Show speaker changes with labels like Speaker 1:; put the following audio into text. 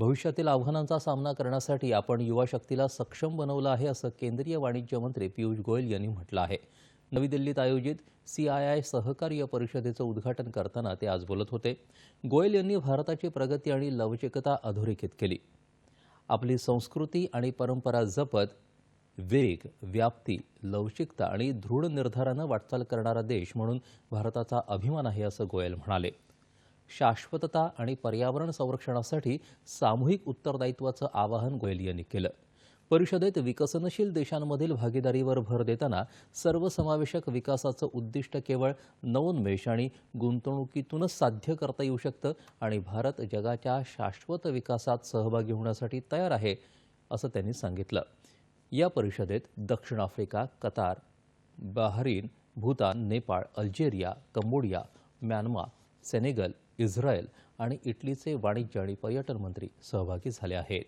Speaker 1: भविष्यातील आव्हानांचा सामना करण्यासाठी आपण युवा शक्तीला सक्षम बनवलं आहे असं केंद्रीय वाणिज्य मंत्री पियुष गोयल यांनी म्हटलं आहे. नवी दिल्लीत आयोजित सीआयआय सहकार्य परिषदेचं उद्घाटन करताना ते आज बोलत होते. गोयल यांनी भारताची प्रगती आणि लवचिकता अधोरेखित केली. आपली संस्कृती आणि परंपरा जपत वेग व्याप्ती लवचिकता आणि दृढ निर्धारानं वाटचाल करणारा देश म्हणून भारताचा अभिमान आहे असं गोयल म्हणाले. शाश्वतता आणि पर्यावरण संरक्षणासाठी सामूहिक उत्तरदायित्वाचं आवाहन गोयल यांनी केलं. परिषदेत विकसनशील देशांमधील भागीदारीवर भर देताना सर्वसमावेशक विकासाचं उद्दिष्ट केवळ नवोन्मेष आणि गुंतवणुकीतूनच साध्य करता येऊ शकतं आणि भारत जगाच्या शाश्वत विकासात सहभागी होण्यासाठी तयार आहे असं त्यांनी सांगितलं. या परिषदेत दक्षिण Africa Qatar Bahrain Bhutan Nepal Algeria Cambodia Myanmar Senegal Israel आणि इटलीचे वाणिज्य आणि पर्यटन मंत्री सहभागी झाले आहेत.